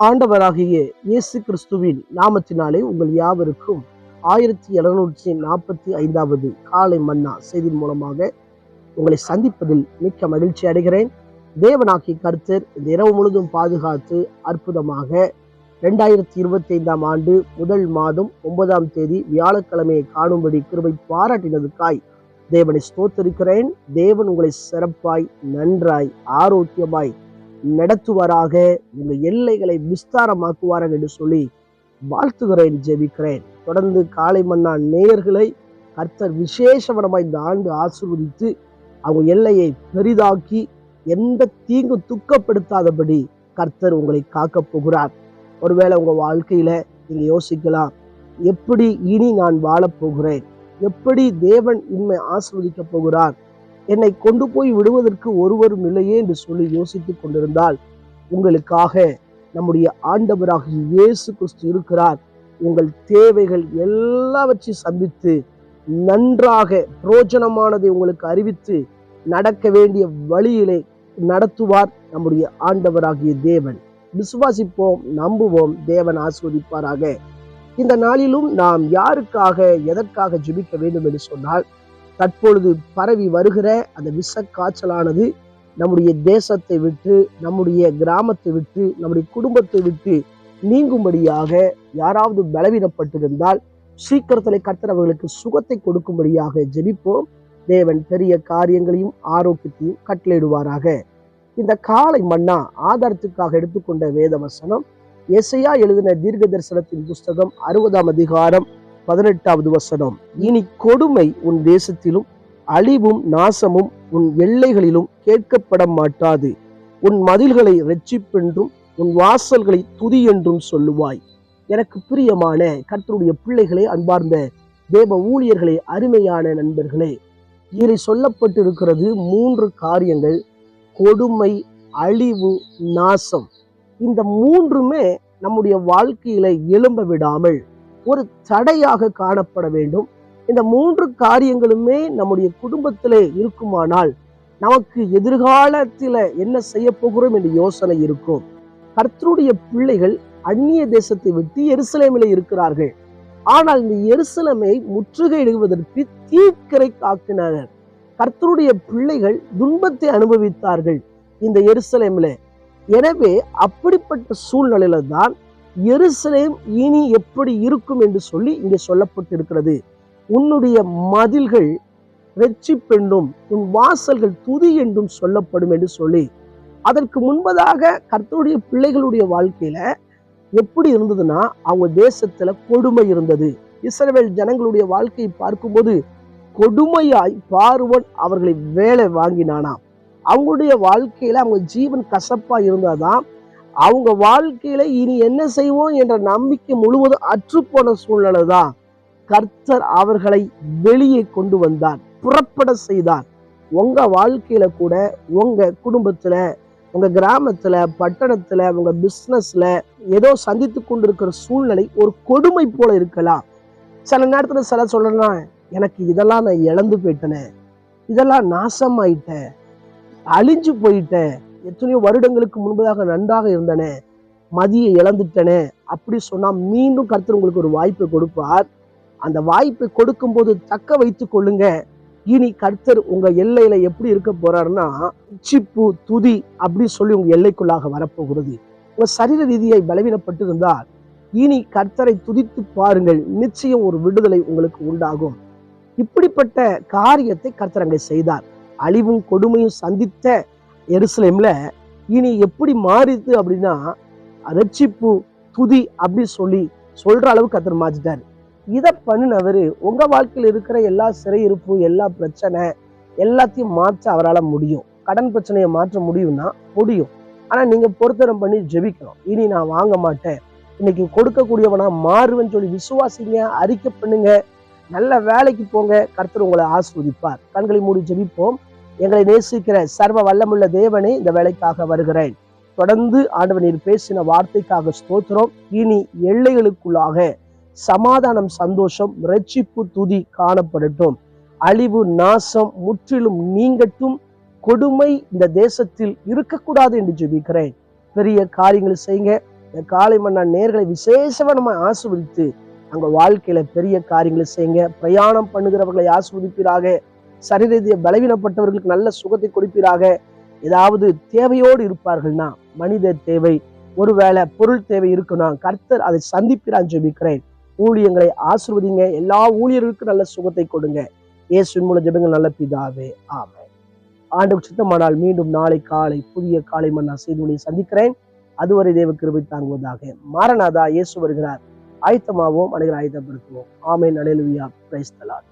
ஆண்டவராகிய இயேசு கிறிஸ்துவின் நாமத்தினாலே உங்கள் யாவருக்கும் ஆயிரத்தி எழுநூற்றி நாற்பத்தி ஐந்தாவது காலை மன்னா செய்தி மூலமாக உங்களை சந்திப்பதில் மிக்க மகிழ்ச்சி அடைகிறேன். தேவனாக்கி கருத்தர் இந்த இரவு முழுதும் பாதுகாத்து அற்புதமாக ரெண்டாயிரத்தி இருபத்தி ஐந்தாம் ஆண்டு முதல் மாதம் ஒன்பதாம் தேதி வியாழக்கிழமையை காணும்படி கிருபை பாராட்டினதுக்காய் தேவனை ஸ்தோத்தரிக்கிறேன். தேவன் உங்களை சிறப்பாய் நன்றாய் ஆரோக்கியமாய் நடத்துவாராக உங்க எல்லைகளை விஸ்தாரமாக்குவாராக என்று சொல்லி வாழ்த்துகிறேன் ஜெபிக்கிறேன். தொடர்ந்து காலை மன்னா நேயர்களை கர்த்தர் விசேஷவனமாக இந்த ஆண்டு ஆசிர்வதித்து அவங்க எல்லையை பெரிதாக்கி எந்த தீங்கு துக்கப்படுத்தாதபடி கர்த்தர் உங்களை காக்கப் போகிறார். ஒருவேளை உங்கள் வாழ்க்கையில் நீங்கள் யோசிக்கலாம் எப்படி இனி நான் வாழப் போகிறேன்? எப்படி தேவன் இன்மை ஆசிர்வதிக்க போகிறார்? என்னை கொண்டு போய் விடுவதற்கு ஒருவரும் இல்லையே என்று சொல்லி யோசித்துக் கொண்டிருந்தால் உங்களுக்காக நம்முடைய ஆண்டவராகிய இயேசு கிறிஸ்து இருக்கிறார். உங்கள் தேவைகள் எல்லாவற்றையும் சந்தித்து நன்றாக புரோஜனமானதை உங்களுக்கு அறிவித்து நடக்க வேண்டிய வழியிலே நடத்துவார் நம்முடைய ஆண்டவராகிய தேவன். விசுவாசிப்போம் நம்புவோம் தேவன் ஆஸ்வதிப்பாராக இந்த நாளிலும் நாம் யாருக்காக எதற்காக ஜெபிக்க வேண்டும் என்று சொன்னால் தற்பொழுது பரவி வருகிற அந்த விஷ காய்ச்சலானது நம்முடைய தேசத்தை விட்டு நம்முடைய கிராமத்தை விட்டு நம்முடைய குடும்பத்தை விட்டு நீங்கும்படியாக யாராவது பலவீனப்பட்டிருந்தால் சீக்கிரத்தில் கர்த்தர் சுகத்தை கொடுக்கும்படியாக ஜெபிப்போம். தேவன் பெரிய காரியங்களையும் ஆரோக்கியத்தையும் கட்டளையிடுவாராக. இந்த காலை மன்னா ஆதாரத்துக்காக எடுத்துக்கொண்ட வேத வசனம் எசையா எழுதின தீர்க்க தரிசனத்தின் புஸ்தகம் அறுபதாம் அதிகாரம் பதினெட்டாவது வசனம். இனி கொடுமை உன் தேசத்திலும் அழிவும் நாசமும் உன் எல்லைகளிலும் கேட்கப்பட மாட்டாது. உன் மதில்களை ரட்சிப்பென்றும் உன் வாசல்களை துதி என்றும் சொல்லுவாய். எனக்கு பிரியமான கர்த்தருடைய பிள்ளைகளே அன்பார்ந்த தேவ ஊழியர்களே அருமையான நண்பர்களே இதில் சொல்லப்பட்டிருக்கிறது மூன்று காரியங்கள். கொடுமை அழிவு நாசம். இந்த மூன்றுமே நம்முடைய வாழ்க்கையில எழும்ப விடாமல் ஒரு தடையாக காணப்பட வேண்டும். இந்த மூன்று காரியங்களுமே நம்முடைய குடும்பத்திலே இருக்குமானால் நமக்கு எதிர்காலத்தில் என்ன செய்ய போகிறோம் என்ற யோசனை இருக்கும். கர்த்தருடைய பிள்ளைகள் அந்நிய தேசத்தை விட்டு எருசலேமில் இருக்கிறார்கள். ஆனால் இந்த எருசலேமை முற்றுகையிடுவதற்கு தீக்கரை காக்கினார்கள். கர்த்தருடைய பிள்ளைகள் துன்பத்தை அனுபவித்தார்கள் இந்த எருசலேமில். எனவே அப்படிப்பட்ட சூழ்நிலையில தான் எருசலேம் இனி எப்படி இருக்கும் என்று சொல்லி இங்கே சொல்லப்பட்டிருக்கிறது. உன்னுடைய மதில்கள் ரெச்சிப்பென்றும் உன் வாசல்கள் துதி என்றும் சொல்லப்படும் என்று சொல்லி அதற்கு முன்பதாக கர்த்தருடைய பிள்ளைகளுடைய வாழ்க்கையில எப்படி இருந்ததுன்னா அவங்க தேசத்துல கொடுமை இருந்தது. இஸ்ரவேல் ஜனங்களுடைய வாழ்க்கையை பார்க்கும்போது கொடுமையாய் பார்வன் அவர்களை வேலை வாங்கினானாம். அவங்களுடைய வாழ்க்கையில அவங்க ஜீவன் கசப்பா இருந்தாதான் அவங்க வாழ்க்கையில இனி என்ன செய்வோம் என்ற நம்பிக்கை முழுவதும் அற்றுப்போன சூழ்நிலை தான் கர்த்தர் அவர்களை வெளியே கொண்டு வந்தார் புறப்பட செய்தார். உங்க வாழ்க்கையில கூட உங்க குடும்பத்துல உங்க கிராமத்துல பட்டணத்துல உங்க பிசினஸ்ல ஏதோ சந்தித்து கொண்டிருக்கிற சூழ்நிலை ஒரு கொடுமை போல இருக்கலாம். சில நேரத்துல சில சொல்லலாம் எனக்கு இதெல்லாம் நான் இழந்து போயிட்டேனே இதெல்லாம் நாசமாயிட்டேன் அழிஞ்சு போயிட்டேன் எத்தனையோ வருடங்களுக்கு முன்பதாக நன்றாக இருந்தனே. மதியை இழந்துட்டனே. அப்படி சொன்னா மீண்டும் கர்த்தர் உங்களுக்கு ஒரு வாய்ப்பை கொடுப்பார். அந்த வாய்ப்பை கொடுக்கும்போது தக்க வைத்து கொள்ளுங்க. இனி கர்த்தர் உங்க எல்லையில எப்படி இருக்க போறாருன்னா சிப்பு துதி அப்படி சொல்லி உங்க எல்லைக்குள்ளாக வரப்போகிறது. உங்க சரீர ரீதியை பலவீனப்பட்டு இருந்தால் இனி கர்த்தரை துதித்து பாருங்கள். நிச்சயம் ஒரு விடுதலை உங்களுக்கு உண்டாகும். இப்படிப்பட்ட காரியத்தை கர்த்தர் அங்கே செய்தார். அழிவும் கொடுமையும் சந்தித்த எருசலேம்ல இனி எப்படி மாறிது அப்படின்னா ரட்சிப்பு துதி அப்படி சொல்லி சொல்ற அளவுக்கு கர்த்தர் மாற்றிட்டாரு. இதை பண்ணினவர் உங்க வாழ்க்கையில் இருக்கிற எல்லா சிறையிருப்பு எல்லா பிரச்சனை எல்லாத்தையும் மாற்ற அவரால் முடியும். கடன் பிரச்சனையை மாற்ற முடியும்னா முடியும். ஆனா நீங்க பொருத்தரம் பண்ணி ஜெபிக்கணும். இனி நான் வாங்க மாட்டேன். இன்னைக்கு கொடுக்கக்கூடியவனா மாறுவேன்னு சொல்லி விசுவாசிங்க அறிக்கை பண்ணுங்க. நல்ல வேலைக்கு போங்க. கர்த்தர் உங்களை ஆஸ்வதிப்பார். கண்களை மூடி ஜெபிப்போம். எங்களை நேசிக்கிற சர்வ வல்லமுள்ள தேவனே இந்த வேலைக்காக வருகிறேன். தொடர்ந்து ஆண்டவன் நீர் பேசின வார்த்தைக்காக ஸ்தோத்திரம். இனி எல்லைகளுக்குள்ளாக சமாதானம் சந்தோஷம் ரட்சிப்பு துதி காணப்படட்டும். அழிவு நாசம் முற்றிலும் நீங்கட்டும். கொடுமை இந்த தேசத்தில் இருக்கக்கூடாது என்று ஜெபிக்கிறேன். பெரிய காரியங்களை செய்யுங்க. இந்த காலை மன்னா நேர்களை விசேஷமா ஆசிர்வதித்து அங்கே வாழ்க்கையில பெரிய காரியங்களை செய்யுங்க. பிரயாணம் பண்ணுகிறவர்களை ஆசிர்வதிப்பீராக. சரீரத்தை பலவீனப்பட்டவர்களுக்கு நல்ல சுகத்தை கொடுப்பீராக. ஏதாவது தேவையோடு இருப்பார்கள்னா மனித தேவை ஒருவேளை பொருள் தேவை இருக்குன்னா கர்த்தர் அதை சந்திப்பிறான் ஜெபிக்கிறேன். ஊழியங்களை ஆசிர்வதிங்க எல்லா ஊழியர்களுக்கும் நல்ல சுகத்தை கொடுங்க. இயேசுவின் மூலம் ஜெபங்கள் நல்ல பிதாவே ஆமை ஆண்டு சித்தமானால் மீண்டும் நாளை காலை புதிய காலை மன்னா செய்தி சந்திக்கிறேன். அதுவரை தேவ கிருபை தாங்குவதாக மாரநாதா இயேசு வருகிறார். ஆயத்தமாவோம் அனைவரும் ஆயத்தப்படுத்துவோம். ஆமை அலையலுவியா பிரைஸ்தலாட்